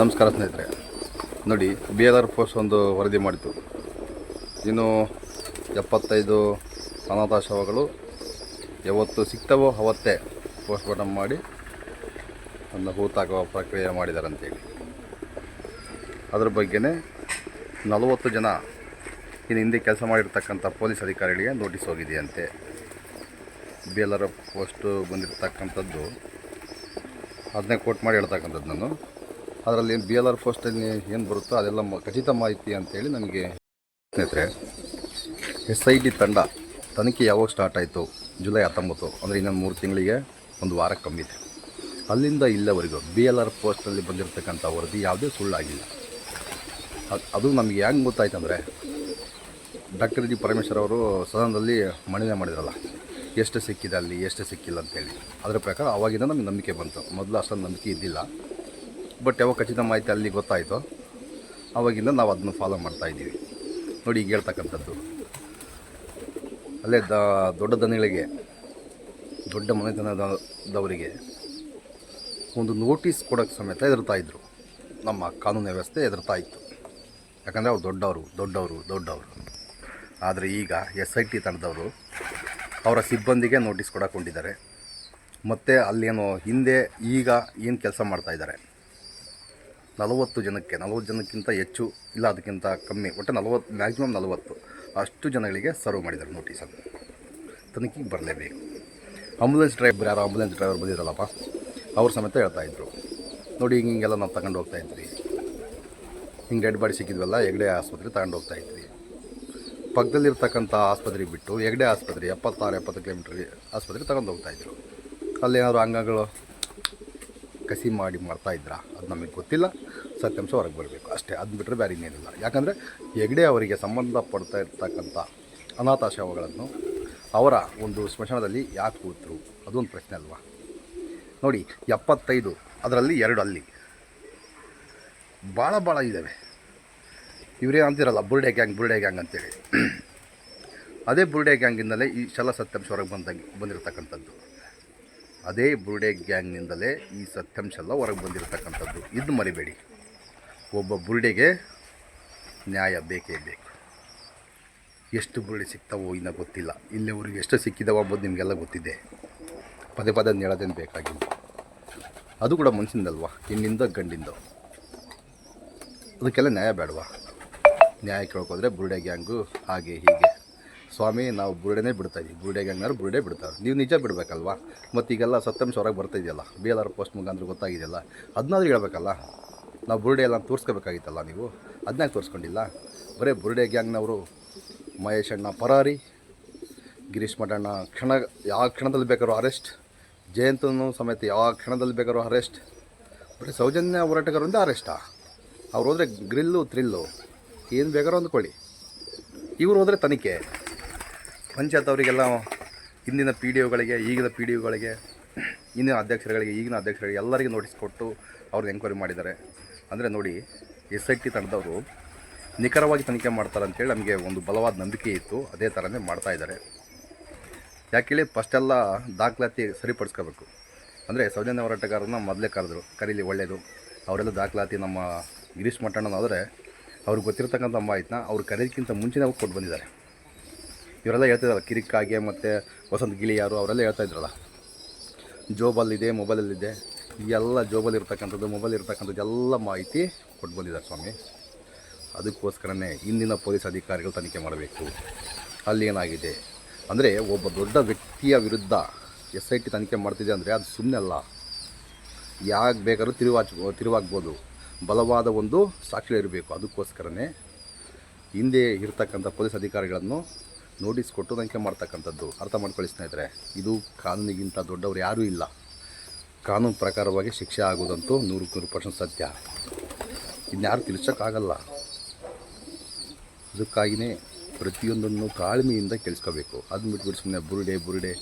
ನಮಸ್ಕಾರ ಸ್ನೇಹಿತರೆ. ನೋಡಿ ಬಿ ಎಲ್ ಆರ್ ಪೋಸ್ಟ್ ಒಂದು ವರದಿ ಮಾಡಿತು ಇನ್ನು ಎಪ್ಪತ್ತೈದು ಅನಾಥಾಶ್ರಮಗಳು ಯಾವತ್ತು ಸಿಗ್ತವೋ ಅವತ್ತೇ ಪೋಸ್ಟ್ ಮಾರ್ಟಮ್ ಮಾಡಿ ಅದನ್ನು ಹೂತಾಕುವ ಪ್ರಕ್ರಿಯೆ ಮಾಡಿದ್ದಾರೆ ಅಂತೇಳಿ ಅದ್ರ ಬಗ್ಗೆನೇ ನಲವತ್ತು ಜನ ಇನ್ನು ಹಿಂದೆ ಕೆಲಸ ಮಾಡಿರ್ತಕ್ಕಂಥ ಪೊಲೀಸ್ ಅಧಿಕಾರಿಗಳಿಗೆ ನೋಟಿಸ್ ಹೋಗಿದೆಯಂತೆ. ಬಿ ಎಲ್ ಆರ್ ಪೋಸ್ಟು ಬಂದಿರತಕ್ಕಂಥದ್ದು ಅದನ್ನೇ ಕೋಟ್ ಮಾಡಿ ಹೇಳ್ತಕ್ಕಂಥದ್ದು ನಾನು. ಅದರಲ್ಲಿ ಬಿ ಎಲ್ ಆರ್ ಪೋಸ್ಟಲ್ಲಿ ಏನು ಬರುತ್ತೋ ಅದೆಲ್ಲ ಖಚಿತ ಮಾಹಿತಿ ಅಂತೇಳಿ ನಮಗೆ ಸ್ನೇಹಿತರೆ, ಎಸ್ ಐ ಟಿ ತಂಡ ತನಿಖೆ ಯಾವಾಗ ಸ್ಟಾರ್ಟ್ ಆಯಿತು? ಜುಲೈ ಹತ್ತೊಂಬತ್ತು, ಅಂದರೆ ಇನ್ನೊಂದು ಮೂರು ತಿಂಗಳಿಗೆ ಒಂದು ವಾರ ಕಮ್ಮಿ ಇದೆ ಅಲ್ಲಿಂದ ಇಲ್ಲವರೆಗೂ ಬಿ ಎಲ್ ಆರ್ ಪೋಸ್ಟಲ್ಲಿ ಬಂದಿರತಕ್ಕಂಥ ವರದಿ ಯಾವುದೇ ಸುಳ್ಳಾಗಿಲ್ಲ. ಅದು ಅದು ನಮಗೆ ಹೆಂಗೆ ಗೊತ್ತಾಯ್ತು ಅಂದರೆ, ಡಾಕ್ಟರ್ ಜಿ ಪರಮೇಶ್ವರ್ ಅವರು ಸದನದಲ್ಲಿ ಮನವಿ ಮಾಡಿದ್ರಲ್ಲ, ಎಷ್ಟು ಸಿಕ್ಕಿದೆ ಅಲ್ಲಿ, ಎಷ್ಟು ಸಿಕ್ಕಿಲ್ಲ ಅಂತೇಳಿ ಅದರ ಪ್ರಕಾರ ಅವಾಗಿಂದ ನಮಗೆ ನಂಬಿಕೆ ಬಂತು. ಮೊದಲು ಅಷ್ಟೊಂದು ನಂಬಿಕೆ ಇದ್ದಿಲ್ಲ. ಬಟ್ ಯಾವಾಗ ಖಚಿತ ಮಾಹಿತಿ ಅಲ್ಲಿ ಗೊತ್ತಾಯಿತು ಅವಾಗಿಂದ ನಾವು ಅದನ್ನು ಫಾಲೋ ಮಾಡ್ತಾ ಇದ್ದೀವಿ. ನೋಡಿ ಈಗ ಹೇಳ್ತಕ್ಕಂಥದ್ದು. ಅಲ್ಲೇ ದ, ದೊಡ್ಡ ದನಿಗಳಿಗೆ, ದೊಡ್ಡ ಮನೆತನದವರಿಗೆ ಒಂದು ನೋಟಿಸ್ ಕೊಡೋಕ್ಕೆ ಸಮೇತ ಇದ್ದರು ನಮ್ಮ ಕಾನೂನು ವ್ಯವಸ್ಥೆ ಹೆದರ್ತಾ ಇತ್ತು. ಯಾಕಂದರೆ ಅವ್ರು ದೊಡ್ಡವರು ದೊಡ್ಡವರು ದೊಡ್ಡವರು. ಆದರೆ ಈಗ ಎಸ್ ಐ ಟಿ ತಂಡದವರು ಅವರ ಸಿಬ್ಬಂದಿಗೆ ನೋಟಿಸ್ ಕೊಡಕೊಂಡಿದ್ದಾರೆ ಮತ್ತು ಅಲ್ಲೇನೋ ಹಿಂದೆ ಈಗ ಏನು ಕೆಲಸ ಮಾಡ್ತಾ ಇದ್ದಾರೆ? ನಲವತ್ತು ಜನಕ್ಕೆ, ನಲವತ್ತು ಜನಕ್ಕಿಂತ ಹೆಚ್ಚು ಇಲ್ಲ, ಅದಕ್ಕಿಂತ ಕಮ್ಮಿ, ಒಟ್ಟು ನಲವತ್ತು ಮ್ಯಾಕ್ಸಿಮಮ್ ನಲವತ್ತು. ಅಷ್ಟು ಜನಗಳಿಗೆ ಸರ್ವ್ ಮಾಡಿದ್ದಾರೆ ಅದು ತನಿಖೆಗೆ ಬರಲೇಬೇಕು. ಆಂಬುಲೆನ್ಸ್ ಡ್ರೈವರ್ ಯಾರು? ಆಂಬುಲೆನ್ಸ್ ಡ್ರೈವರ್ ಬಂದಿರಲ್ಲಪ್ಪ ಅವ್ರ ಸಮೇತ ಹೇಳ್ತಾ ಇದ್ರು. ನೋಡಿ, ಹಿಂಗೆ, ಹಿಂಗೆಲ್ಲ ನಾವು ತಗೊಂಡು ಹೋಗ್ತಾ ಇದ್ವಿ ಹಿಂಗೆ ಡೆಡ್ ಬಾಡಿ ಸಿಕ್ಕಿದ್ವಲ್ಲ, ಹೆಗ್ಡೆ ಆಸ್ಪತ್ರೆ ತಗೊಂಡು ಹೋಗ್ತಾ ಇದ್ವಿ ಪಕ್ಕದಲ್ಲಿರ್ತಕ್ಕಂಥ ಆಸ್ಪತ್ರೆಗೆ ಬಿಟ್ಟು, ಹೆಗ್ಡೆ ಆಸ್ಪತ್ರೆ ಎಪ್ಪತ್ತಾರು, ಎಪ್ಪತ್ತು ಕಿಲೋಮೀಟ್ರ್ ಆಸ್ಪತ್ರೆ ತಗೊಂಡು ಹೋಗ್ತಾ ಇದ್ರು. ಅಲ್ಲೇನಾದ್ರು ಅಂಗಗಳು ಕಸಿ ಮಾಡಿ ಮಾಡ್ತಾ ಇದ್ರ? ಅದು ನಮಗೆ ಗೊತ್ತಿಲ್ಲ. ಸತ್ಯಾಂಶ ಹೊರಗೆ ಬರಬೇಕು. ಅಷ್ಟೇ, ಅದು ಬಿಟ್ಟರೆ ಬೇರೆ ಇನ್ನೇನಿಲ್ಲ. ಯಾಕಂದರೆ ಹೆಗ್ಡೆ ಅವರಿಗೆ ಸಂಬಂಧಪಡ್ತಾ ಇರ್ತಕ್ಕಂಥ ಅನಾಥಾಶ್ರಮಗಳನ್ನು ಅವರ ಒಂದು ಸ್ಮಶಾನದಲ್ಲಿ ಯಾಕೆ ಕೂತರು? ಅದೊಂದು ಪ್ರಶ್ನೆ ಅಲ್ವಾ? ನೋಡಿ, ಎಪ್ಪತ್ತೈದು, ಅದರಲ್ಲಿ ಎರಡು ಅಲ್ಲಿ. ಭಾಳ ಭಾಳ ಇದ್ದಾವೆ ಇವರೇ ಅಂತಿರಲ್ಲ, ಬುರ್ಡೆ ಗ್ಯಾಂಗ್ ಬುರ್ಡೆ ಗ್ಯಾಂಗ್ ಅಂತೇಳಿ. ಅದೇ ಬುರ್ಡೆ ಗ್ಯಾಂಗಿಂದಲೇ ಈ ಶಲ ಸತ್ಯಾಂಶ ಹೊರಗೆ ಬಂದಂಗೆ ಬಂದಿರತಕ್ಕಂಥದ್ದು. ಅದೇ ಬುರ್ಡೆ ಗ್ಯಾಂಗ್ನಿಂದಲೇ ಈ ಸತ್ಯಾಂಶ ಎಲ್ಲ ಹೊರಗೆ ಬಂದಿರತಕ್ಕಂಥದ್ದು. ಇದು ಮರಿಬೇಡಿ. ಒಬ್ಬ ಬುರುಡೆಗೆ ನ್ಯಾಯ ಬೇಕೇ ಬೇಕು. ಎಷ್ಟು ಬುರುಡೆ ಸಿಗ್ತಾವೋ ಇನ್ನೂ ಗೊತ್ತಿಲ್ಲ. ಇಲ್ಲಿವರೆಗೆ ಎಷ್ಟು ಸಿಕ್ಕಿದಾವ ಅಂಬೋದು ನಿಮಗೆಲ್ಲ ಗೊತ್ತಿದೆ. ಪದೇ ಪದೇ ಹೇಳೋದೇನು ಬೇಕಾಗಿಲ್ಲ. ಅದು ಕೂಡ ಮನುಷ್ಯನಲ್ವಾ ಹೆಣ್ಣಿಂದ ಗಂಡಿಂದ. ಅದಕ್ಕೆಲ್ಲ ನ್ಯಾಯ ಬೇಡವಾ? ನ್ಯಾಯ ಕೇಳ್ಕೋದ್ರೆ ಬುರುಡೆ ಗ್ಯಾಂಗು ಹಾಗೆ ಹೀಗೆ. ಸ್ವಾಮಿ, ನಾವು ಬುರುಡೆನೇ ಬಿಡ್ತಾ ಇದೀವಿ. ಬುರುಡೆ ಗ್ಯಾಂಗ್ನವ್ರು ಬುರುಡೆ ಬಿಡ್ತಾರೆ. ನೀವು ನಿಜ ಬಿಡಬೇಕಲ್ವಾ? ಮತ್ತು ಈಗೆಲ್ಲ ಸತ್ಯಾಂಶ ಹೊರಗೆ ಬರ್ತಾ ಇದೆಯಲ್ಲ ಬಿ ಎಲ್ ಆರ್ ಪೋಸ್ಟ್ ಮುಖಾಂತರ ಗೊತ್ತಾಗಿದೆಯಲ್ಲ ಅದನ್ನಾದ್ರೂ ಹೇಳಬೇಕಲ್ಲ? ನಾವು ಬುರುಡೆ ಎಲ್ಲ ತೋರಿಸ್ಕೋಬೇಕಾಗಿತ್ತಲ್ಲ ನೀವು? ಅದನ್ನಾಗ ತೋರಿಸ್ಕೊಂಡಿಲ್ಲ? ಬರೀ ಬುರುಡೆ ಗ್ಯಾಂಗ್ನವರು ಮಹೇಶ್ ಅಣ್ಣ ಪರಾರಿ, ಗಿರೀಶ್ ಮಠಣ್ಣ ಕ್ಷಣ, ಯಾವ ಕ್ಷಣದಲ್ಲಿ ಬೇಕಾದ್ರೂ ಅರೆಸ್ಟ್ ಜಯಂತನು ಸಮೇತ ಯಾವ ಕ್ಷಣದಲ್ಲಿ ಬೇಕಾದ್ರೂ ಅರೆಸ್ಟ್ ಬರೀ ಸೌಜನ್ಯ ಹೋರಾಟಗಾರರಿಂದ ಅರೆಸ್ಟಾ ಅವ್ರು ಹೋದರೆ ಗ್ರಿಲ್ಲು ಥ್ರಿಲ್ಲು ಏನು ಬೇಕಾದ್ರೂ ಅಂದ್ಕೊಳ್ಳಿ. ಇವ್ರು ಹೋದರೆ ತನಿಖೆ. ಪಂಚಾಯತ್ ಅವರಿಗೆಲ್ಲ ಹಿಂದಿನ ಪಿ ಡಿ ಒಗಳಿಗೆ, ಈಗಿನ ಪಿ ಡಿ ಒಗಳಿಗೆ, ಹಿಂದಿನ ಅಧ್ಯಕ್ಷರುಗಳಿಗೆ, ಈಗಿನ ಅಧ್ಯಕ್ಷರಿಗೆ ಎಲ್ಲರಿಗೂ ನೋಟಿಸ್ ಕೊಟ್ಟು ಅವ್ರನ್ನ ಎಂಕ್ವೈರಿ ಮಾಡಿದ್ದಾರೆ. ಅಂದರೆ ನೋಡಿ ಎಸ್ ಐ ಟಿ ತಂಡದವರು ನಿಖರವಾಗಿ ತನಿಖೆ ಮಾಡ್ತಾರೆ ಅಂತೇಳಿ ನಮಗೆ ಒಂದು ಬಲವಾದ ನಂಬಿಕೆ ಇತ್ತು. ಅದೇ ಥರನೇ ಮಾಡ್ತಾ ಇದ್ದಾರೆ. ಯಾಕೇಳಿ ಫಸ್ಟೆಲ್ಲ ದಾಖಲಾತಿ ಸರಿಪಡಿಸ್ಕೋಬೇಕು. ಅಂದರೆ ಸೌಜನ್ಯ ಹೋರಾಟಗಾರನ ಮೊದಲೇ ಕರೆದ್ರು. ಕರೀಲಿ ಒಳ್ಳೆಯದು ಅವರೆಲ್ಲ ದಾಖಲಾತಿ ನಮ್ಮ ಗಿರೀಶ್ ಮಠಣ್ಣನಾದರೆ ಅವ್ರಿಗೆ ಗೊತ್ತಿರತಕ್ಕಂಥ ಮಾಹಿತಿನ ಅವ್ರು ಕರೆಯೋದಕ್ಕಿಂತ ಮುಂಚೆನೇ ಅವ್ರು ಕೊಟ್ಟು ಬಂದಿದ್ದಾರೆ. ಇವರೆಲ್ಲ ಹೇಳ್ತಿದ್ರಲ್ಲ ಕಿರಿಕಾಗೆ ಮತ್ತು ವಸಂತ ಗಿಳಿಯಾರು ಅವರೆಲ್ಲ ಹೇಳ್ತಾ ಇದ್ರಲ್ಲ. ಜೋಬಲ್ಲಿದೆ, ಮೊಬೈಲಲ್ಲಿದೆ. ಎಲ್ಲ ಜೋಬಲ್ಲಿ ಇರ್ತಕ್ಕಂಥದ್ದು ಮೊಬೈಲ್ ಇರ್ತಕ್ಕಂಥದ್ದು ಎಲ್ಲ ಮಾಹಿತಿ ಕೊಟ್ಟು ಬಂದಿದ್ದಾರೆ ಸ್ವಾಮಿ. ಅದಕ್ಕೋಸ್ಕರನೇ ಇಂದಿನ ಪೊಲೀಸ್ ಅಧಿಕಾರಿಗಳು ತನಿಖೆ ಮಾಡಬೇಕು. ಅಲ್ಲಿ ಏನಾಗಿದೆ ಅಂದರೆ, ಒಬ್ಬ ದೊಡ್ಡ ವ್ಯಕ್ತಿಯ ವಿರುದ್ಧ ಎಸ್ ಐ ಟಿ ತನಿಖೆ ಮಾಡ್ತಿದೆ ಅಂದರೆ ಅದು ಸುಮ್ಮನೆ ಅಲ್ಲ. ಯಾಕೆ ಬೇಕಾದ್ರೂ ತಿರುವಾಚ್, ತಿರುವಾಗ್ಬೋದು. ಬಲವಾದ ಒಂದು ಸಾಕ್ಷಿ ಇರಬೇಕು ಅದಕ್ಕೋಸ್ಕರನೇ ಹಿಂದೆ ಇರತಕ್ಕಂಥ ಪೊಲೀಸ್ ಅಧಿಕಾರಿಗಳನ್ನು ನೋಟಿಸ್ ಕೊಟ್ಟು ತನಿಖೆ ಮಾಡ್ತಕ್ಕಂಥದ್ದು ಅರ್ಥ ಮಾಡ್ಕೊಳ್ಳಿ ಸ್ನೇಹಿತರೆ. ಇದು ಕಾನೂನಿಗಿಂತ ದೊಡ್ಡವರು ಯಾರೂ ಇಲ್ಲ. ಕಾನೂನು ಪ್ರಕಾರವಾಗಿ ಶಿಕ್ಷೆ ಆಗೋದಂತೂ ನೂರಕ್ಕೆ ನೂರು ಪರ್ಸೆಂಟ್ ಸತ್ಯ. ಇನ್ಯಾರು ತಿಳಿಸೋಕ್ಕಾಗಲ್ಲ. ಅದಕ್ಕಾಗಿಯೇ ಪ್ರತಿಯೊಂದನ್ನು ತಾಳ್ಮೆಯಿಂದ ಕೇಳಿಸ್ಕೋಬೇಕು. ಅದನ್ನ ಬಿಟ್ಬಿಟ್ಟು ಸುಮ್ಮನೆ ಬುರುಡೆ ಬುರುಡೆ.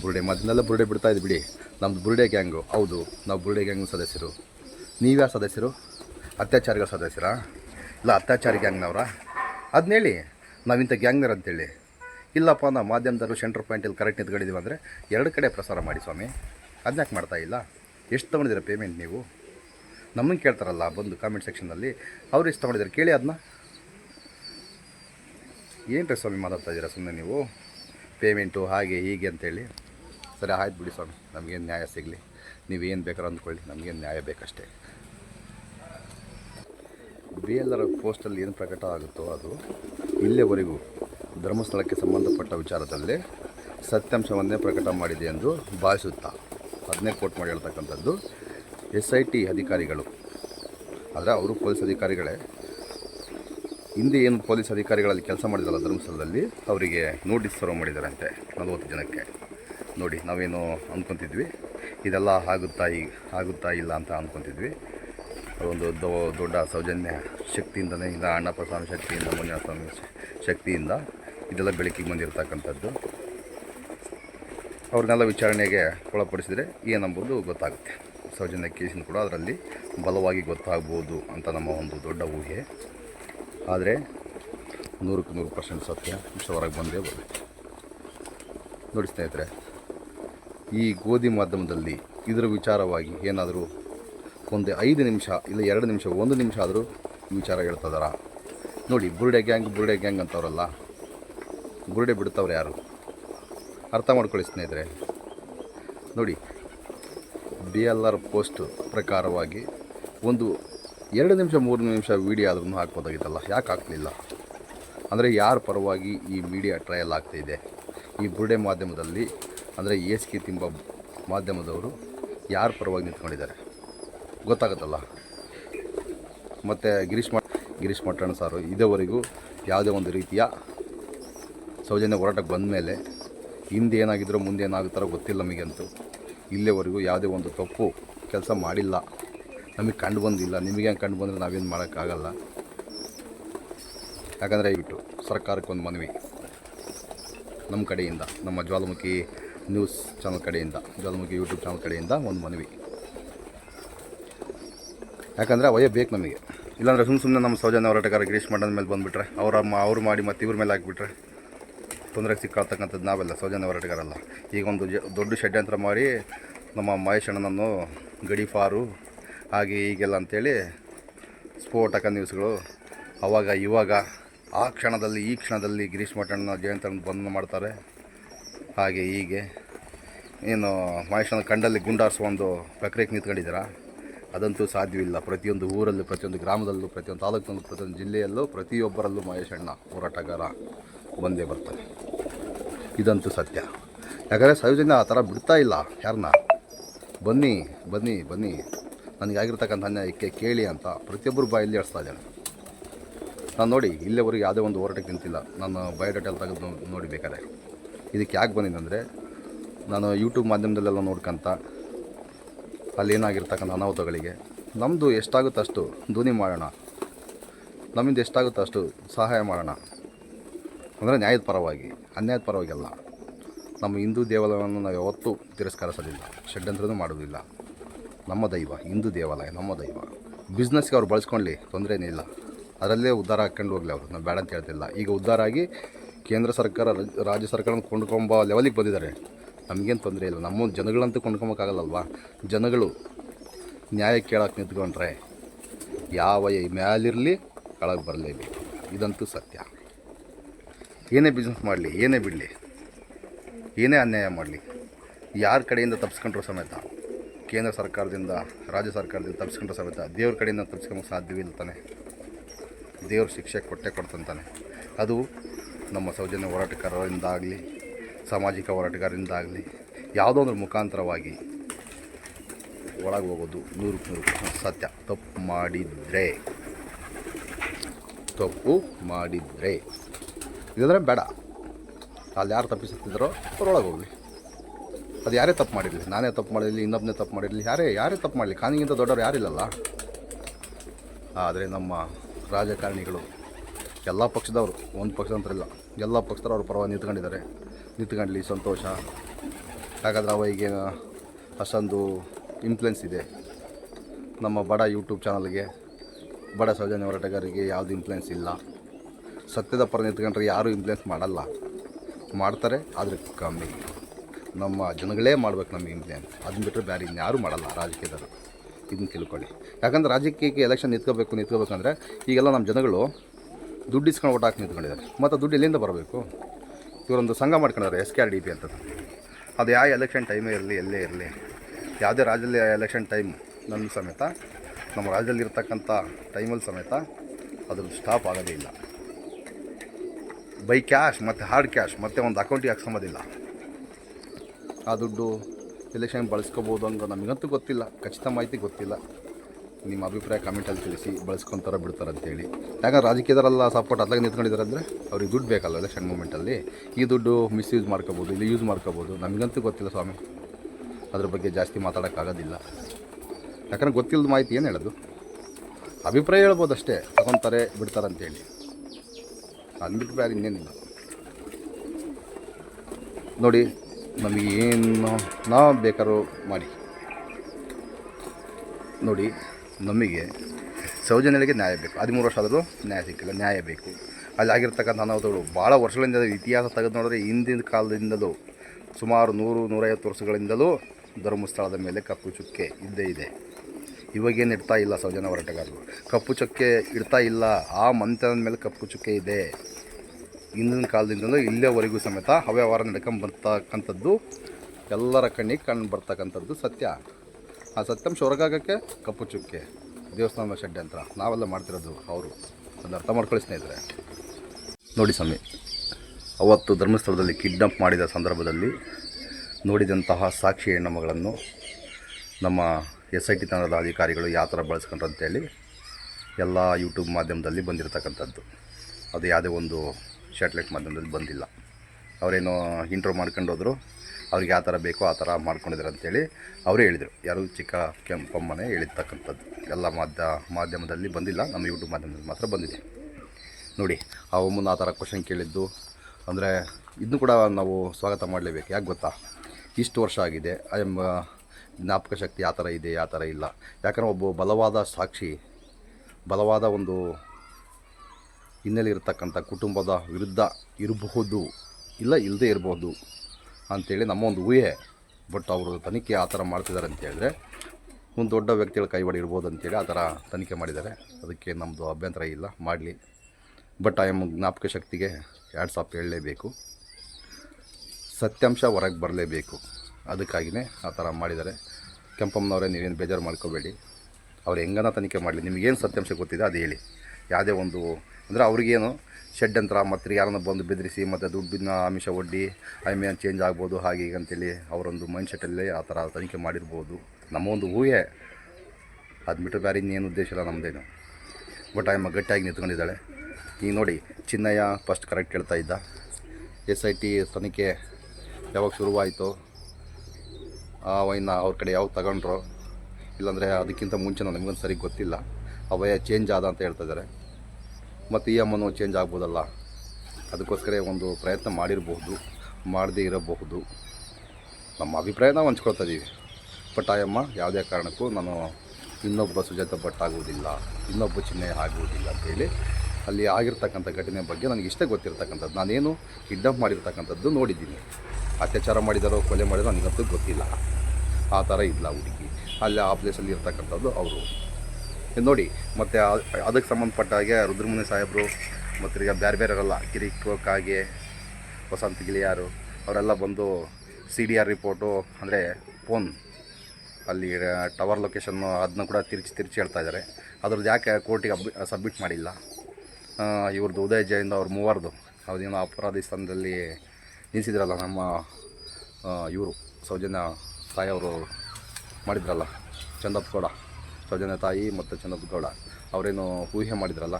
ಬುರುಡೆ ಮೊದಲೆಲ್ಲ ಬುರುಡೆ ಬಿಡ್ತಾ ಇದ್ದು ಬಿಡಿ. ನಮ್ಮದು ಬುರುಡೆ ಗ್ಯಾಂಗು. ಹೌದು, ನಾವು ಬುರುಡೆ ಗ್ಯಾಂಗ್ ಸದಸ್ಯರು. ನೀವ್ಯಾವ ಸದಸ್ಯರು? ಅತ್ಯಾಚಾರಿಗಳ ಸದಸ್ಯರಾ? ಇಲ್ಲ, ಅತ್ಯಾಚಾರಿ ಗ್ಯಾಂಗ್ನವರಾ? ಅದನ್ನ ಹೇಳಿ. ನಾವಿಂಥ ಗ್ಯಾಂಗ್ನರ್ ಅಂತೇಳಿ. ಇಲ್ಲಪ್ಪ, ನಾವು ಮಾಧ್ಯಮದವರು ಸೆಂಟ್ರ್ ಪಾಯಿಂಟಲ್ಲಿ ಕರೆಕ್ಟ್ ನಿಂತ್ಕೊಂಡಿದ್ದೀವಿ ಅಂದರೆ ಎರಡು ಕಡೆ ಪ್ರಸಾರ ಮಾಡಿ ಸ್ವಾಮಿ. ಅದನ್ಯಾಕೆ ಮಾಡ್ತಾ ಇಲ್ಲ? ಎಷ್ಟು ತೊಗೊಂಡಿದ್ದೀರ ಪೇಮೆಂಟ್ ನೀವು? ನಮ್ಮನ್ನು ಕೇಳ್ತಾರಲ್ಲ, ಬಂದು ಕಾಮೆಂಟ್ ಸೆಕ್ಷನಲ್ಲಿ ಅವ್ರು ಎಷ್ಟು ತೊಗೊಂಡಿದ್ದಾರೆ ಕೇಳಿ ಅದನ್ನ ಏನು ರೀ ಸ್ವಾಮಿ ಮಾತಾಡ್ತಾ ಇದ್ದೀರಾ ಸುಮ್ಮನೆ ನೀವು? ಪೇಮೆಂಟು ಹಾಗೆ ಹೀಗೆ ಅಂತೇಳಿ. ಸರಿ, ಆಯ್ತು ಬಿಡಿ ಸ್ವಾಮಿ. ನಮಗೇನು ನ್ಯಾಯ ಸಿಗಲಿ. ನೀವೇನು ಬೇಕಾದ್ರೂ ಅಂದ್ಕೊಳ್ಳಿ, ನಮಗೇನು ನ್ಯಾಯ ಬೇಕಷ್ಟೇ. ಬಿ ಎಲ್ ಆರ್ ಪೋಸ್ಟಲ್ಲಿ ಏನು ಪ್ರಕಟ ಆಗುತ್ತೋ ಅದು. ಇಲ್ಲಿಯವರೆಗೂ ಧರ್ಮಸ್ಥಳಕ್ಕೆ ಸಂಬಂಧಪಟ್ಟ ವಿಚಾರದಲ್ಲಿ ಸತ್ಯಾಂಶವನ್ನೇ ಪ್ರಕಟ ಮಾಡಿದೆ ಎಂದು ಭಾವಿಸುತ್ತಾ, ಅದನ್ನೇ ಕೋಟ್ ಮಾಡಿ ಹೇಳ್ತಕ್ಕಂಥದ್ದು ಎಸ್ ಐ ಟಿ ಅಧಿಕಾರಿಗಳು. ಆದರೆ ಅವರು ಪೊಲೀಸ್ ಅಧಿಕಾರಿಗಳೇ. ಹಿಂದೆ ಏನು ಪೊಲೀಸ್ ಅಧಿಕಾರಿಗಳಲ್ಲಿ ಕೆಲಸ ಮಾಡಿದಾರಲ್ಲ ಧರ್ಮಸ್ಥಳದಲ್ಲಿ, ಅವರಿಗೆ ನೋಟಿಸ್ ಸರ್ವ್ ಮಾಡಿದಾರಂತೆ ನಲವತ್ತು ಜನಕ್ಕೆ. ನೋಡಿ, ನಾವೇನು ಅಂದ್ಕೊತಿದ್ವಿ ಇದೆಲ್ಲ ಆಗುತ್ತಾ ಈ, ಆಗುತ್ತಾ ಇಲ್ಲ ಅಂತ ಅಂದ್ಕೊತಿದ್ವಿ ಒಂದು ದೊ- ದೊಡ್ಡ ಸೌಜನ್ಯ ಶಕ್ತಿಯಿಂದನೇ ಇಲ್ಲ ಅಣ್ಣಪ್ಪ ಸ್ವಾಮಿ ಶಕ್ತಿಯಿಂದ ಮಂಜುನಾಥ ಸ್ವಾಮಿ ಶಕ್ತಿಯಿಂದ ಇದೆಲ್ಲ ಬೆಳಕಿಗೆ ಬಂದಿರತಕ್ಕಂಥದ್ದು. ಅವ್ರನ್ನೆಲ್ಲ ವಿಚಾರಣೆಗೆ ಒಳಪಡಿಸಿದರೆ ಏನಂಬುದು ಗೊತ್ತಾಗುತ್ತೆ. ಸೌಜನ್ಯ ಕೇಸಿನ ಕೂಡ ಅದರಲ್ಲಿ ಬಲವಾಗಿ ಗೊತ್ತಾಗ್ಬೋದು ಅಂತ ನಮ್ಮ ಒಂದು ದೊಡ್ಡ ಊಹೆ. ಆದರೆ ನೂರಕ್ಕೆ ನೂರು ಪರ್ಸೆಂಟ್ ಸತ್ಯ. ಹೊರಗೆ ಬಂದೇ ಬರುತ್ತೆ ನೋಡಿ ಸ್ನೇಹಿತರೆ, ಈ ಗೋಧಿ ಮಾಧ್ಯಮದಲ್ಲಿ ಇದರ ವಿಚಾರವಾಗಿ ಏನಾದರೂ ಒಂದು ಐದು ನಿಮಿಷ ಇಲ್ಲ ಎರಡು ನಿಮಿಷ, ಒಂದು ನಿಮಿಷ ಆದರೂ ವಿಚಾರ ವಿಚಾರ ಹೇಳ್ತದಾರ? ನೋಡಿ, ಬುರುಡೆ ಗ್ಯಾಂಗ್ ಬುರುಡೆ ಗ್ಯಾಂಗ್ ಅಂತವ್ರಲ್ಲ. ಬುರುಡೆ ಬಿಡ್ತವ್ರು ಯಾರು? ಅರ್ಥ ಮಾಡ್ಕೊಳ್ಳಿ ಸ್ನೇಹಿತರೆ. ನೋಡಿ, ಬಿ ಎಲ್ ಆರ್ ಪೋಸ್ಟ್ ಪ್ರಕಾರವಾಗಿ ಒಂದು ಎರಡು ನಿಮಿಷ, ಮೂರು ನಿಮಿಷ ವೀಡಿಯೋ ಆದ್ರೂ ಹಾಕ್ಬೋದಾಗಿತ್ತಲ್ಲ. ಯಾಕೆ ಹಾಕ್ಲಿಲ್ಲ? ಅಂದರೆ ಯಾರ ಪರವಾಗಿ ಈ ಮೀಡಿಯಾ ಟ್ರಯಲ್ ಆಗ್ತಾಯಿದೆ ಈ ಬುರುಡೆ ಮಾಧ್ಯಮದಲ್ಲಿ, ಅಂದರೆ ಏಸ್ಕಿ ತಿಂಬ ಮಾಧ್ಯಮದವರು ಯಾರ ಪರವಾಗಿ ನಿಂತ್ಕೊಂಡಿದ್ದಾರೆ? ಗೊತ್ತಾಗುತ್ತಲ್ಲ. ಮತ್ತು ಗಿರೀಶ್ ಮಠ ಗಿರೀಶ್ ಮಠಣ್ಣ ಸಾರು, ಇದುವರೆಗೂ ಯಾವುದೇ ಒಂದು ರೀತಿಯ ಸೌಜನ್ಯ ಹೋರಾಟಕ್ಕೆ ಬಂದ ಮೇಲೆ ಹಿಂದೆ ಏನಾಗಿದ್ದರೂ ಮುಂದೆ ಏನಾಗುತ್ತಾರೋ ಗೊತ್ತಿಲ್ಲ ನಮಗಂತೂ. ಇಲ್ಲಿವರೆಗೂ ಯಾವುದೇ ಒಂದು ತಪ್ಪು ಕೆಲಸ ಮಾಡಿಲ್ಲ. ನಮಗೆ ಕಂಡು ಬಂದಿಲ್ಲ. ನಿಮಗೆ ಕಂಡು ಬಂದರೆ ನಾವೇನು ಮಾಡೋಕ್ಕಾಗಲ್ಲ. ಯಾಕಂದರೆ ಸರ್ಕಾರಕ್ಕೆ ಒಂದು ಮನವಿ. ನಮ್ಮ ಕಡೆಯಿಂದ, ನಮ್ಮ ಜ್ವಾಲಾಮುಖಿ ನ್ಯೂಸ್ ಚಾನಲ್ ಕಡೆಯಿಂದ, ಜ್ವಾಲಾಮುಖಿ ಯೂಟ್ಯೂಬ್ ಚಾನಲ್ ಕಡೆಯಿಂದ ಒಂದು ಮನವಿ. ಯಾಕಂದರೆ ಅವಯೇ ಬೇಕು ನಮಗೆ. ಇಲ್ಲಾಂದರೆ ಸುಮ್ಮನೆ ಸುಮ್ಮನೆ ನಮ್ಮ ಸೌಜನ್ಯ ಹೋರಾಟಗಾರ ಗಿರೀಶ್ ಮಠದ ಮೇಲೆ ಬಂದುಬಿಟ್ರೆ, ಅವ್ರ ಅವ್ರು ಮಾಡಿ ಮತ್ತು ಇವ್ರ ಮೇಲೆ ಹಾಕಿಬಿಟ್ರೆ ತೊಂದರೆಗೆ ಸಿಕ್ಕಾಳ್ತಕ್ಕಂಥದ್ದು ನಾವೆಲ್ಲ ಸೌಜನ್ಯ ಹೋರಾಟಗಾರಲ್ಲ. ಈಗ ಒಂದು ದೊಡ್ಡ ಷಡ್ಯಂತ್ರ ಮಾಡಿ ನಮ್ಮ ಮಹೇಶ್ ಅಣ್ಣನನ್ನು ಗಡೀಫಾರು ಹಾಗೆ ಈಗೆಲ್ಲ ಅಂಥೇಳಿ ಸ್ಫೋಟಕ ನ್ಯೂಸ್ಗಳು ಅವಾಗ, ಇವಾಗ, ಆ ಕ್ಷಣದಲ್ಲಿ, ಈ ಕ್ಷಣದಲ್ಲಿ ಗಿರೀಶ್ ಮಠಣ್ಣ ಜಯಂತನ ಬಂದ್ ಮಾಡ್ತಾರೆ. ಹಾಗೆ ಹೀಗೆ. ಏನು ಮಹೇಶನ ಕಂಡಲ್ಲಿ ಗುಂಡಾರಿಸುವ ಒಂದು ಪ್ರಕ್ರಿಯೆಗೆ ನಿಂತ್ಕೊಂಡಿದ್ದೀರಾ? ಅದಂತೂ ಸಾಧ್ಯವಿಲ್ಲ. ಪ್ರತಿಯೊಂದು ಊರಲ್ಲೂ, ಪ್ರತಿಯೊಂದು ಗ್ರಾಮದಲ್ಲೂ, ಪ್ರತಿಯೊಂದು ತಾಲೂಕಿನಲ್ಲೂ, ಪ್ರತಿಯೊಂದು ಜಿಲ್ಲೆಯಲ್ಲೂ ಪ್ರತಿಯೊಬ್ಬರಲ್ಲೂ ಮಹೇಶಣ್ಣ ಹೋರಾಟಗಾರ ಬಂದೇ ಬರ್ತಾರೆ ಇದಂತೂ ಸತ್ಯ. ಯಾಕಂದರೆ ಸಾರ್ವಜನ ಆ ಥರ ಬಿಡ್ತಾ ಇಲ್ಲ. ಯಾರನ್ನ ಬನ್ನಿ ಬನ್ನಿ ಬನ್ನಿ. ನನಗೆ ಆಗಿರ್ತಕ್ಕಂಥ ಅನ್ಯಾಯಕ್ಕೆ ಕೇಳಿ ಅಂತ ಪ್ರತಿಯೊಬ್ಬರು ಬಾಯಲ್ಲಿ ಹೇಳ್ತಾ ಇದ್ದಾನೆ ನಾನು ನೋಡಿ, ಇಲ್ಲಿವರೆಗೆ ಯಾವುದೇ ಒಂದು ಹೋರಾಟಕ್ಕೆ ನಿಂತಿಲ್ಲ. ನಾನು ಬಯೋಡಾಟೆಲ್ಲ ತೆಗೆದು ನೋಡಿಬೇಕಾದ್ರೆ. ನೋಡಿ ಬೇಕಾದ್ರೆ ಇದಕ್ಕೆ ಯಾಕೆ ಬಂದಿದ್ದಂದರೆ ನಾನು ಯೂಟ್ಯೂಬ್ ಮಾಧ್ಯಮದಲ್ಲೆಲ್ಲ ನೋಡ್ಕೊಂತ ಅಲ್ಲಿ ಏನಾಗಿರ್ತಕ್ಕಂಥ ಅನಾಹುತಗಳಿಗೆ. ನಮ್ಮದು ಎಷ್ಟಾಗುತ್ತೆ ಅಷ್ಟು ಧ್ವನಿ ಮಾಡೋಣ. ನಮ್ಮಿಂದ ಎಷ್ಟಾಗುತ್ತೆ ಅಷ್ಟು ಸಹಾಯ ಮಾಡೋಣ. ಅಂದರೆ ನ್ಯಾಯದ ಪರವಾಗಿ, ಅನ್ಯಾಯದ ಪರವಾಗಿ ಅಲ್ಲ. ನಮ್ಮ ಹಿಂದೂ ದೇವಾಲಯವನ್ನು ನಾವು ಯಾವತ್ತೂ ತಿರಸ್ಕರಿಸೋದಿಲ್ಲ ಷಡ್ಯಂತ್ರನೂ ಮಾಡೋದಿಲ್ಲ ನಮ್ಮ ದೈವ, ಹಿಂದೂ ದೇವಾಲಯ, ನಮ್ಮ ದೈವ. ಬಿಸ್ನೆಸ್ಗೆ ಅವ್ರು ಬಳಸ್ಕೊಳ್ಳಿ ತೊಂದರೆ ಇಲ್ಲ. ಅದರಲ್ಲೇ ಉದ್ಧಾರ ಹಾಕ್ಕೊಂಡು ಹೋಗಲಿ ಅವರು. ನಾವು ಬೇಡ ಅಂತ ಹೇಳ್ತಿಲ್ಲ. ಈಗ ಉದ್ಧಾರ ಆಗಿ ಕೇಂದ್ರ ಸರ್ಕಾರ ರಾಜ್- ರಾಜ್ಯ ಸರ್ಕಾರ ಕೊಂಡ್ಕೊಂಬ ಲೆವೆಲಿಗೆ ಬಂದಿದ್ದಾರೆ. ನಮಗೇನು ತೊಂದರೆ ಇಲ್ಲ. ನಮ್ಮ ಜನಗಳಂತೂ ಕೊಂಡ್ಕೊಬೇಕಾಗಲ್ಲಲ್ವಾ ಜನಗಳು ನ್ಯಾಯ ಕೇಳೋಕೆ ನಿಂತ್ಕೊಂಡ್ರೆ ಯಾವ ಮ್ಯಾಲಿರಲಿ ಕೆಳಗೆ ಬರಲೇಬೇಕು. ಇದಂತೂ ಸತ್ಯ. ಏನೇ ಬಿಸ್ನೆಸ್ ಮಾಡಲಿ, ಏನೇ ಬಿಡಲಿ, ಏನೇ ಅನ್ಯಾಯ ಮಾಡಲಿ, ಯಾರ ಕಡೆಯಿಂದ ತಪ್ಪಿಸ್ಕೊಂಡ್ರು ಸಮೇತ, ಕೇಂದ್ರ ಸರ್ಕಾರದಿಂದ, ರಾಜ್ಯ ಸರ್ಕಾರದಿಂದ ತಪ್ಪಿಸ್ಕೊಂಡ್ರು ಸಮೇತ, ದೇವ್ರ ಕಡೆಯಿಂದ ತಪ್ಪಿಸ್ಕೊಂಬಕ್ಕೆ ಸಾಧ್ಯವಿಲ್ಲ ತಾನೆ. ದೇವ್ರ ಶಿಕ್ಷೆ ಕೊಟ್ಟೆ ಕೊಡ್ತಂತಾನೆ ಅದು ನಮ್ಮ ಸೌಜನ್ಯ ಹೋರಾಟಗಾರರಿಂದ ಆಗಲಿ ಸಾಮಾಜಿಕ ಹೋರಾಟಗಾರರಿಂದಾಗಲಿ, ಯಾವುದೋ ಒಂದು ಮುಖಾಂತರವಾಗಿ ಒಳಗೆ ಹೋಗೋದು ನೂರು ನೂರು ಸತ್ಯ. ತಪ್ಪು ಮಾಡಿದರೆ ತಪ್ಪು ಮಾಡಿದರೆ. ಇದಂದರೆ ಬೇಡ. ಅಲ್ಲಿ ಯಾರು ತಪ್ಪಿಸುತ್ತಿದ್ದಾರೋ ಅವ್ರೊಳಗೆ ಹೋಗಲಿ ಅದು ಯಾರೇ ತಪ್ಪು ಮಾಡಿರಲಿ. ನಾನೇ ತಪ್ಪು ಮಾಡಿರಲಿ ಇನ್ನೊಬ್ಬನೇ ತಪ್ಪು ಮಾಡಿರಲಿ, ಯಾರೇ ಯಾರೇ ತಪ್ಪು ಮಾಡಲಿ. ಕಾನಿಗಿಂತ ದೊಡ್ಡವ್ರು ಯಾರಿಲ್ಲಲ್ಲ ಆದರೆ ನಮ್ಮ ರಾಜಕಾರಣಿಗಳು ಎಲ್ಲ ಪಕ್ಷದವರು, ಒಂದು ಪಕ್ಷ ಅಂತರಿಲ್ಲ ಎಲ್ಲ ಪಕ್ಷದವರು ಪರವಾಗಿ ನಿಂತ್ಕೊಂಡಿದ್ದಾರೆ. ನಿಂತ್ಕೊಂಡ್ಲಿ ಸಂತೋಷ. ಹಾಗಾದ್ರೆ ಅವರಿಗೆ ಅಷ್ಟೊಂದು ಇನ್ಫ್ಲುಯೆನ್ಸ್ ಇದೆ. ನಮ್ಮ ಬಡ ಯೂಟ್ಯೂಬ್ ಚಾನಲ್ಗೆ ಬಡ ಸೌಜನ್ಯ ಹೋರಾಟಗಾರರಿಗೆ ಯಾವುದು ಇನ್ಫ್ಲುಯೆನ್ಸ್ ಇಲ್ಲ. ಸತ್ಯದ ಪರ ನಿಂತ್ಕೊಂಡ್ರೆ ಯಾರೂ ಇನ್ಫ್ಲುಯೆನ್ಸ್ ಮಾಡಲ್ಲ. ಮಾಡ್ತಾರೆ, ಆದರೆ ಕಮ್ಮಿ. ನಮ್ಮ ಜನಗಳೇ ಮಾಡ್ಬೇಕು ನಮಗೆ ಇನ್ಫ್ಲುಯೆನ್ಸ್ ಅದನ್ನ ಬಿಟ್ಟರೆ ಬೇರೆ ಇನ್ಯಾರೂ ಮಾಡಲ್ಲ ರಾಜಕೀಯದವರು. ಇದನ್ನು ತಿಳ್ಕೊಳ್ಳಿ. ಯಾಕಂದ್ರೆ ರಾಜಕೀಯಕ್ಕೆ ಎಲೆಕ್ಷನ್ ನಿಂತ್ಕೋಬೇಕು ನಿಂತ್ಕೋಬೇಕಂದ್ರೆ ಈಗೆಲ್ಲ ನಮ್ಮ ಜನಗಳು ದುಡ್ಡು ಇಸ್ಕೊಂಡು ಓಟ್ ಹಾಕಿ ನಿಂತ್ಕೊಂಡಿದ್ದಾರೆ. ಮತ್ತು ದುಡ್ಡು ಎಲ್ಲಿಂದ ಬರಬೇಕು? ಇವರೊಂದು ಸಂಘ ಮಾಡ್ಕೊಂಡಿದ್ದಾರೆ S K R D P ಅಂತ ಅದು ಯಾವ ಎಲೆಕ್ಷನ್ ಟೈಮೇ ಇರಲಿ, ಎಲ್ಲೇ ಇರಲಿ. ಯಾವುದೇ ರಾಜ್ಯದಲ್ಲಿ ಎಲೆಕ್ಷನ್ ಟೈಮ್, ನನ್ನ ಸಮೇತ, ನಮ್ಮ ರಾಜ್ಯದಲ್ಲಿ ಇರ್ತಕ್ಕಂಥ ಟೈಮಲ್ಲಿ ಸಮೇತ ಅದ್ರದ್ದು ಸ್ಟಾಪ್ ಆಗೋದೇ ಇಲ್ಲ. ಬೈ ಕ್ಯಾಶ್ ಮತ್ತು ಹಾರ್ಡ್ ಕ್ಯಾಶ್, ಮತ್ತು ಒಂದು ಅಕೌಂಟಿಗೆ ಹಾಕ್ಸೋದಿಲ್ಲ ಆ ದುಡ್ಡು ಎಲೆಕ್ಷನ್ ಬಳಸ್ಕೋಬೋದು ಅಂತ ನಮಗಂತೂ ಗೊತ್ತಿಲ್ಲ, ಖಚಿತ ಮಾಹಿತಿ ಗೊತ್ತಿಲ್ಲ. ನಿಮ್ಮ ಅಭಿಪ್ರಾಯ ಕಮೆಂಟಲ್ಲಿ ತಿಳಿಸಿ ಬಳಸ್ಕೊತಾರ ಬಿಡ್ತಾರೆ ಅಂತೇಳಿ. ಯಾಕಂದ್ರೆ ರಾಜಕೀಯದವರೆಲ್ಲ ಸಪೋರ್ಟ್ ಅದ್ರಾಗ ನಿಂತ್ಕೊಂಡಿದ್ದಾರೆ ಅಂದರೆ ಅವ್ರಿಗೆ ದುಡ್ಡು ಬೇಕಲ್ಲ ಎಲೆಕ್ಷನ್ ಮೂಮೆಂಟಲ್ಲಿ ಈ ದುಡ್ಡು ಮಿಸ್ಯೂಸ್ ಮಾಡ್ಕೋಬೋದು, ಇಲ್ಲಿ ಯೂಸ್ ಮಾಡ್ಕೋಬೋದು. ನಮಗಂತೂ ಗೊತ್ತಿಲ್ಲ ಸ್ವಾಮಿ. ಅದ್ರ ಬಗ್ಗೆ ಜಾಸ್ತಿ ಮಾತಾಡೋಕ್ಕಾಗೋದಿಲ್ಲ ಯಾಕಂದ್ರೆ ಗೊತ್ತಿಲ್ಲದ ಮಾಹಿತಿ ಏನು ಹೇಳೋದು? ಅಭಿಪ್ರಾಯ ಹೇಳ್ಬೋದು ಅಷ್ಟೇ. ತಗೊತಾರೆ, ಬಿಡ್ತಾರೆ ಅಂತೇಳಿ. ಅಂದ್ಬಿಟ್ಟು ಬೇರೆ ಇನ್ನೇನಿಲ್ಲ. ನೋಡಿ ನಮಗೆ ಏನು ನಾವು ಬೇಕಾದ್ರೂ ಮಾಡಿ. ನೋಡಿ ನಮಗೆ ಸೌಜನ್ಯಗಳಿಗೆ ನ್ಯಾಯ ಬೇಕು. ಹದಿಮೂರು ವರ್ಷ ಆದರೂ ನ್ಯಾಯ ಸಿಕ್ಕಿಲ್ಲ, ನ್ಯಾಯ ಬೇಕು. ಅಲ್ಲಿ ಆಗಿರ್ತಕ್ಕಂಥ ಅನಾಹುತಗಳು ಭಾಳ ವರ್ಷಗಳಿಂದ ಇತಿಹಾಸ ತೆಗೆದು ನೋಡಿದ್ರೆ ಹಿಂದಿನ ಕಾಲದಿಂದಲೂ ಸುಮಾರು ನೂರು, ನೂರೈವತ್ತು ವರ್ಷಗಳಿಂದಲೂ ಧರ್ಮಸ್ಥಳದ ಮೇಲೆ ಕಪ್ಪು ಚುಕ್ಕೆ ಇದ್ದೇ ಇದೆ. ಇವಾಗೇನು ಇಡ್ತಾ ಇಲ್ಲ ಸೌಜನ್ಯ ಹೋರಾಟಗಾರರು. ಕಪ್ಪು ಚುಕ್ಕೆ ಇಡ್ತಾ ಇಲ್ಲ, ಆ ಮಂತ್ರದ ಮೇಲೆ ಕಪ್ಪು ಚುಕ್ಕೆ ಇದೆ. ಹಿಂದಿನ ಕಾಲದಿಂದಲೂ ಇಲ್ಲಿಯವರೆಗೂ ಸಮೇತ ಅವ್ಯವಹಾರ ನಡ್ಕೊಂಬರ್ತಕ್ಕಂಥದ್ದು ಎಲ್ಲರ ಕಣ್ಣಿಗೆ ಕಂಡು ಬರ್ತಕ್ಕಂಥದ್ದು ಸತ್ಯ. ಆ ಸತ್ಯಾಂಶ ಹೊರಗಾಗಕ್ಕೆ ಕಪ್ಪು ಚುಕ್ಕೆ ದೇವಸ್ಥಾನ ಷಡ್ಯಂತ್ರ. ನಾವೆಲ್ಲ ಮಾಡ್ತಿರೋದು ಅವರು. ಒಂದು ಅರ್ಥ ಮಾಡ್ಕೊಳ್ಳಿ ಸ್ನೇಹಿತರೆ. ನೋಡಿ ಸ್ವಾಮಿ, ಅವತ್ತು ಧರ್ಮಸ್ಥಳದಲ್ಲಿ ಕಿಡ್ನಾಪ್ ಮಾಡಿದ ಸಂದರ್ಭದಲ್ಲಿ ನೋಡಿದಂತಹ ಸಾಕ್ಷಿ ಹೆಣ್ಣುಮಗಳನ್ನು ನಮ್ಮ ಎಸ್ ಐ ಟಿ ತಂಡದ ಅಧಿಕಾರಿಗಳು ಯಾವ ಥರ ಬಳಸ್ಕೊಂಡ್ರು ಅಂತೇಳಿ ಎಲ್ಲ ಯೂಟ್ಯೂಬ್ ಮಾಧ್ಯಮದಲ್ಲಿ ಬಂದಿರತಕ್ಕಂಥದ್ದು. ಅದು ಯಾವುದೇ ಒಂದು ಶಾಟ್ಲೈಟ್ ಮಾಧ್ಯಮದಲ್ಲಿ ಬಂದಿಲ್ಲ. ಅವರೇನೋ ಇಂಟ್ರೋ ಮಾಡ್ಕೊಂಡು ಹೋದ್ರು ಅವ್ರಿಗೆ ಯಾವ ಥರ ಬೇಕೋ ಆ ಥರ ಮಾಡ್ಕೊಂಡಿದ್ರು ಅಂತೇಳಿ ಅವರೇ ಹೇಳಿದರು. ಯಾರು ಚಿಕ್ಕ ಕೆಂಪಮ್ಮನೇ ಹೇಳಿರ್ತಕ್ಕಂಥದ್ದು. ಎಲ್ಲ ಮಾಧ್ಯ, ಮಾಧ್ಯಮದಲ್ಲಿ ಬಂದಿಲ್ಲ, ನಮ್ಮ ಯೂಟ್ಯೂಬ್ ಮಾಧ್ಯಮದಲ್ಲಿ ಮಾತ್ರ ಬಂದಿದೆ. ನೋಡಿ ಆ ಒಮ್ಮನ ಆ ಥರ ಕ್ವಶನ್ ಕೇಳಿದ್ದು ಅಂದರೆ ಇದನ್ನು ಕೂಡ ನಾವು ಸ್ವಾಗತ ಮಾಡಲೇಬೇಕು. ಯಾಕೆ ಗೊತ್ತಾ? ಇಷ್ಟು ವರ್ಷ ಆಗಿದೆ, ಎಂಬ ಜ್ಞಾಪಕ ಶಕ್ತಿ ಆ ಥರ ಇದೆ, ಆ ಥರ ಇಲ್ಲ. ಯಾಕಂದರೆ ಒಬ್ಬ ಬಲವಾದ ಸಾಕ್ಷಿ, ಬಲವಾದ ಒಂದು ಹಿನ್ನೆಲೆ ಇರತಕ್ಕಂಥ ಕುಟುಂಬದ ವಿರುದ್ಧ ಇರಬಹುದು, ಇಲ್ಲ ಇಲ್ಲದೇ ಇರಬಹುದು ಅಂಥೇಳಿ ನಮ್ಮ ಒಂದು ಊಹೆ. ಬಟ್ ಅವರು ತನಿಖೆ ಆ ಥರ ಮಾಡ್ತಿದ್ದಾರೆ ಅಂತ ಹೇಳಿದ್ರೆ ಒಂದು ದೊಡ್ಡ ವ್ಯಕ್ತಿಗಳ ಕೈವಾಡ ಇರ್ಬೋದು ಅಂತೇಳಿ ಆ ಥರ ತನಿಖೆ ಮಾಡಿದ್ದಾರೆ. ಅದಕ್ಕೆ ನಮ್ಮದು ಅಭ್ಯಂತರ ಇಲ್ಲ, ಮಾಡಲಿ. ಬಟ್ ಆ ಎಂ ಜ್ಞಾಪಕ ಶಕ್ತಿಗೆ ಎರಡು ಸಾಪ್ ಹೇಳಲೇಬೇಕು. ಸತ್ಯಾಂಶ ಹೊರಗೆ ಬರಲೇಬೇಕು. ಅದಕ್ಕಾಗಿಯೇ ಆ ಥರ ಮಾಡಿದ್ದಾರೆ. ಕೆಂಪಮ್ಮನವರೇ, ನೀವೇನು ಬೇಜಾರು ಮಾಡ್ಕೋಬೇಡಿ. ಅವ್ರು ಹೆಂಗನ ತನಿಖೆ ಮಾಡಲಿ? ನಿಮಗೇನು ಸತ್ಯಾಂಶ ಗೊತ್ತಿದೆ ಅದು ಹೇಳಿ. ಯಾವುದೇ ಒಂದು ಅಂದರೆ ಅವ್ರಿಗೇನು ಷಡ್ಯಂತ್ರ ಮತ್ತು ಯಾರನ್ನ ಬಂದು ಬೆದರಿಸಿ ಮತ್ತು ದುಡ್ಡಿನ ಆಮಿಷ ಒಡ್ಡಿ, ಐ ಮೀನ್ ಚೇಂಜ್ ಆಗ್ಬೋದು, ಹಾಗೆ ಈಗ ಅಂತೇಳಿ ಅವರೊಂದು ಮೈಂಡ್ ಸೆಟ್ಟಲ್ಲೇ ಆ ಥರ ತನಿಖೆ ಮಾಡಿರ್ಬೋದು. ನಮ್ಮ ಒಂದು ಊಹೆ. ಅದು ಬಿಟ್ಟರೆ ಬೇರೆ ಇನ್ನೇನು ಉದ್ದೇಶ ಇಲ್ಲ ನಮ್ಮದೇನು ಬಟ್ ಆಯಮ್ಮ ಗಟ್ಟಿಯಾಗಿ ನಿಂತ್ಕೊಂಡಿದ್ದಾಳೆ. ಈಗ ನೋಡಿ, ಚಿನ್ನಯ್ಯ ಫಸ್ಟ್ ಕರೆಕ್ಟ್ ಹೇಳ್ತಾ ಇದ್ದ. ಎಸ್ ಐ ಟಿ ತನಿಖೆ ಯಾವಾಗ ಶುರುವಾಯಿತು ಇನ್ನು ಅವ್ರ ಕಡೆ ಯಾವಾಗ ತಗೊಂಡ್ರು, ಇಲ್ಲಾಂದರೆ ಅದಕ್ಕಿಂತ ಮುಂಚೆ ನಮಗೊಂದು ಸರಿ ಗೊತ್ತಿಲ್ಲ. ಅವಯ ಚೇಂಜ್ ಆದ ಅಂತ ಹೇಳ್ತಾ ಇದ್ದಾರೆ ಮತ್ತು ಇ ಎಂ ಅನ್ನು ಚೇಂಜ್ ಆಗ್ಬೋದಲ್ಲ? ಅದಕ್ಕೋಸ್ಕರ ಒಂದು ಪ್ರಯತ್ನ ಮಾಡಿರಬಹುದು, ಮಾಡದೇ ಇರಬಹುದು. ನಮ್ಮ ಅಭಿಪ್ರಾಯನ ಹಂಚ್ಕೊಳ್ತಾ ಇದ್ದೀವಿ ಬಟ್ ಆಯಮ್ಮ, ಯಾವುದೇ ಕಾರಣಕ್ಕೂ ನಾನು ಇನ್ನೊಬ್ಬ ಸುಜಾತ ಭಟ್ ಆಗುವುದಿಲ್ಲ, ಇನ್ನೊಬ್ಬ ಚಿಹ್ನೆ ಆಗುವುದಿಲ್ಲ ಅಂತೇಳಿ ಅಲ್ಲಿ ಆಗಿರ್ತಕ್ಕಂಥ ಘಟನೆ ಬಗ್ಗೆ ನನಗೆ ಇಷ್ಟೇ ಗೊತ್ತಿರತಕ್ಕಂಥದ್ದು. ನಾನೇನು ಕಿಡ್ನಪ್ ಮಾಡಿರ್ತಕ್ಕಂಥದ್ದು ನೋಡಿದ್ದೀನಿ. ಅತ್ಯಾಚಾರ ಮಾಡಿದಾರೋ, ಕೊಲೆ ಮಾಡಿದಾರೋ ನನಗಂತೂ ಗೊತ್ತಿಲ್ಲ. ಆ ಥರ ಇಲ್ಲ ಹುಡುಗಿ. ಅಲ್ಲಿ ಆ ಪ್ಲೇಸಲ್ಲಿ ಇರ್ತಕ್ಕಂಥದ್ದು ಅವರು. ನೋಡಿ, ಮತ್ತು ಅದಕ್ಕೆ ಸಂಬಂಧಪಟ್ಟ ಹಾಗೆ ರುದ್ರಮುನಿ ಸಾಹೇಬರು, ಮತ್ತು ಈಗ ಬೇರೆ ಬೇರೆಯವರೆಲ್ಲ ಕಿರಿಕ್ ಕಾಗೆ ವಸಂತ ಗಿಳಿಯಾರು, ಅವರೆಲ್ಲ ಬಂದು ಸಿ ಡಿ ಆರ್ ರಿಪೋರ್ಟು, ಅಂದರೆ ಫೋನ್ ಅಲ್ಲಿ ಟವರ್ ಲೊಕೇಶನ್ನು ಅದನ್ನ ಕೂಡ ತಿರುಚಿ ತಿರುಚಿ ಹೇಳ್ತಾ ಇದ್ದಾರೆ. ಅದ್ರದ್ದು ಯಾಕೆ ಕೋರ್ಟಿಗೆ ಅಬ್, ಸಬ್ಮಿಟ್ ಮಾಡಿಲ್ಲ? ಇವ್ರದ್ದು ಉದಯ ಜಯಿಂದ ಅವ್ರ ಮೂವರ್ದು. ಅದೇನೋ ಅಪರಾಧಿ ಸ್ಥಾನದಲ್ಲಿ ನಿಲ್ಲಿಸಿದ್ರಲ್ಲ ನಮ್ಮ ಇವರು, ಸೌಜನ್ಯ ತಾಯಿಯವರು ಮಾಡಿದ್ರಲ್ಲ, ಚಂದಪ್ಪ ಗೌಡ. ಸೌಜನ್ಯ ತಾಯಿ ಮತ್ತು ಚಂದ್ರಗೌಡ ಗೌಡ ಅವರೇನು ಊಹೆ ಮಾಡಿದ್ರಲ್ಲ,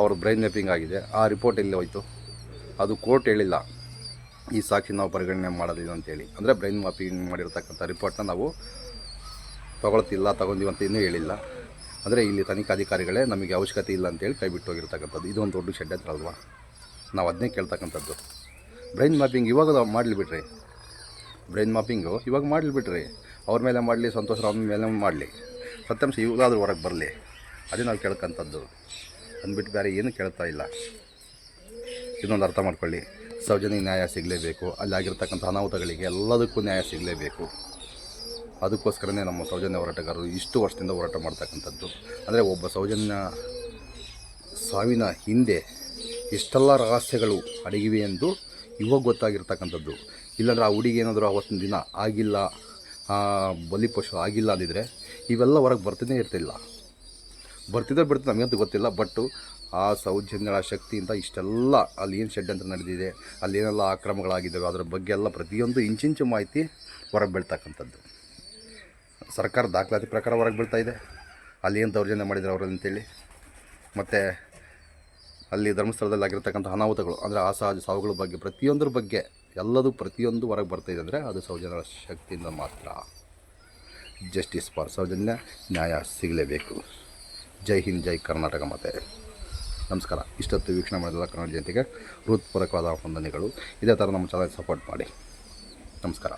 ಅವ್ರ ಬ್ರೈನ್ ಮ್ಯಾಪಿಂಗ್ ಆಗಿದೆ. ಆ ರಿಪೋರ್ಟ್ ಎಲ್ಲಿ ಹೋಯಿತು? ಅದು ಕೋರ್ಟ್ ಹೇಳಿಲ್ಲ. ಈ ಸಾಕ್ಷಿ ನಾವು ಪರಿಗಣನೆ ಮಾಡೋದಿಲ್ಲ ಅಂತೇಳಿ. ಅಂದರೆ ಬ್ರೈನ್ ಮ್ಯಾಪಿಂಗ್ ಮಾಡಿರ್ತಕ್ಕಂಥ ರಿಪೋರ್ಟ್ನ ನಾವು ತಗೊಳ್ತಿಲ್ಲ, ತಗೊಂಡಿವಿ ಅಂತ ಇನ್ನೂ ಹೇಳಿಲ್ಲ. ಅಂದರೆ ಇಲ್ಲಿ ತನಿಖಾಧಿಕಾರಿಗಳೇ ನಮಗೆ ಅವಶ್ಯಕತೆ ಇಲ್ಲ ಅಂತೇಳಿ ಕೈ ಬಿಟ್ಟು ಹೋಗಿರ್ತಕ್ಕಂಥದ್ದು. ಇದೊಂದು ದೊಡ್ಡ ಷಡ್ಯಂತ್ರ ಅಲ್ವಾ? ನಾವು ಅದನ್ನೇ ಕೇಳ್ತಕ್ಕಂಥದ್ದು. ಬ್ರೈನ್ ಮ್ಯಾಪಿಂಗ್ ಇವಾಗ ಮಾಡಲಿ ಬಿಡ್ರಿ. ಬ್ರೈನ್ ಮ್ಯಾಪಿಂಗು ಇವಾಗ ಮಾಡಲಿ ಬಿಡ್ರಿ. ಅವ್ರ ಮೇಲೆ ಮಾಡಲಿ, ಸಂತೋಷ ರಾಮ ಮೇಲೆ ಮಾಡಲಿ. ಸತ್ಯಾಂಶ ಇವಾದರೂ ಹೊರಗೆ ಬರಲಿ. ಅದೇ ನಾವು ಕೇಳ್ಕೊಂಥದ್ದು ಅಂದ್ಬಿಟ್ಟು ಬೇರೆ ಏನು ಕೇಳ್ತಾ ಇಲ್ಲ. ಇದೊಂದು ಅರ್ಥ ಮಾಡ್ಕೊಳ್ಳಿ. ಸೌಜನ್ಯ ನ್ಯಾಯ ಸಿಗಲೇಬೇಕು. ಅಲ್ಲಿ ಆಗಿರ್ತಕ್ಕಂಥ ಅನಾಹುತಗಳಿಗೆ ಎಲ್ಲದಕ್ಕೂ ನ್ಯಾಯ ಸಿಗಲೇಬೇಕು. ಅದಕ್ಕೋಸ್ಕರನೇ ನಮ್ಮ ಸೌಜನ್ಯ ಹೋರಾಟಗಾರರು ಇಷ್ಟು ವರ್ಷದಿಂದ ಹೋರಾಟ ಮಾಡ್ತಕ್ಕಂಥದ್ದು. ಅಂದರೆ ಒಬ್ಬ ಸೌಜನ್ಯ ಸಾವಿನ ಹಿಂದೆ ಇಷ್ಟೆಲ್ಲ ರಹಸ್ಯಗಳು ಅಡಗಿವೆ ಎಂದು ಇವಾಗ ಗೊತ್ತಾಗಿರ್ತಕ್ಕಂಥದ್ದು. ಇಲ್ಲಾಂದ್ರೆ ಆ ಹುಡುಗಿ ಏನಾದರೂ ಅವತ್ತಿನ ದಿನ ಆಗಿಲ್ಲ ಬಲಿಪಶು ಆಗಿಲ್ಲ ಅಂದಿದ್ರೆ ಇವೆಲ್ಲ ಹೊರಗೆ ಬರ್ತಿದ್ದೇ ಇರ್ತಿಲ್ಲ. ಬರ್ತಿದ್ರೆ ಬಿಡ್ತು ನಮಗಂತೂ ಗೊತ್ತಿಲ್ಲ, ಬಟ್ಟು ಆ ಸೌಜನ್ಯಗಳ ಶಕ್ತಿಯಿಂದ ಇಷ್ಟೆಲ್ಲ ಅಲ್ಲಿ ಏನು ಶೆಡ್ ಅಂತ ನಡೆದಿದೆ, ಅಲ್ಲಿ ಏನೆಲ್ಲ ಆಕ್ರಮಗಳಾಗಿದ್ದಾವೆ, ಅದರ ಬಗ್ಗೆ ಎಲ್ಲ ಪ್ರತಿಯೊಂದು ಇಂಚಿಂಚು ಮಾಹಿತಿ ಹೊರಗೆ ಬೀಳ್ತಕ್ಕಂಥದ್ದು. ಸರ್ಕಾರ ದಾಖಲಾತಿ ಪ್ರಕಾರ ಹೊರಗೆ ಬೀಳ್ತಾ ಇದೆ. ಅಲ್ಲಿ ಏನು ದೌರ್ಜನ್ಯ ಮಾಡಿದ್ರು ಅವರು ಅಂತೇಳಿ. ಮತ್ತು ಅಲ್ಲಿ ಧರ್ಮಸ್ಥಳದಲ್ಲಿ ಆಗಿರ್ತಕ್ಕಂಥ ಅನಾಹುತಗಳು, ಅಂದರೆ ಅಸಹಜ ಸಾವುಗಳ ಬಗ್ಗೆ, ಪ್ರತಿಯೊಂದ್ರ ಬಗ್ಗೆ ಎಲ್ಲದೂ ಪ್ರತಿಯೊಂದು ಹೊರಗೆ ಬರ್ತಾಯಿದೆ ಅಂದರೆ ಅದು ಸೌಜನ್ಯರ ಶಕ್ತಿಯಿಂದ ಮಾತ್ರ. ಜಸ್ಟಿಸ್ ಫಾರ್ ಸೌಜನ್ಯ, ನ್ಯಾಯ ಸಿಗಲೇಬೇಕು. ಜೈ ಹಿಂದ್, ಜೈ ಕರ್ನಾಟಕ ಮಾತೆ. ನಮಸ್ಕಾರ. ಇಷ್ಟೊತ್ತು ವೀಕ್ಷಣೆ ಮಾಡಿದ ಕನ್ನಡ ಜನತೆಗೆ ಹೃತ್ಪೂರ್ವಕವಾದ ವಂದನೆಗಳು. ಇದೇ ಥರ ನಮ್ಮ ಚಾನಲ್ ಸಪೋರ್ಟ್ ಮಾಡಿ. ನಮಸ್ಕಾರ.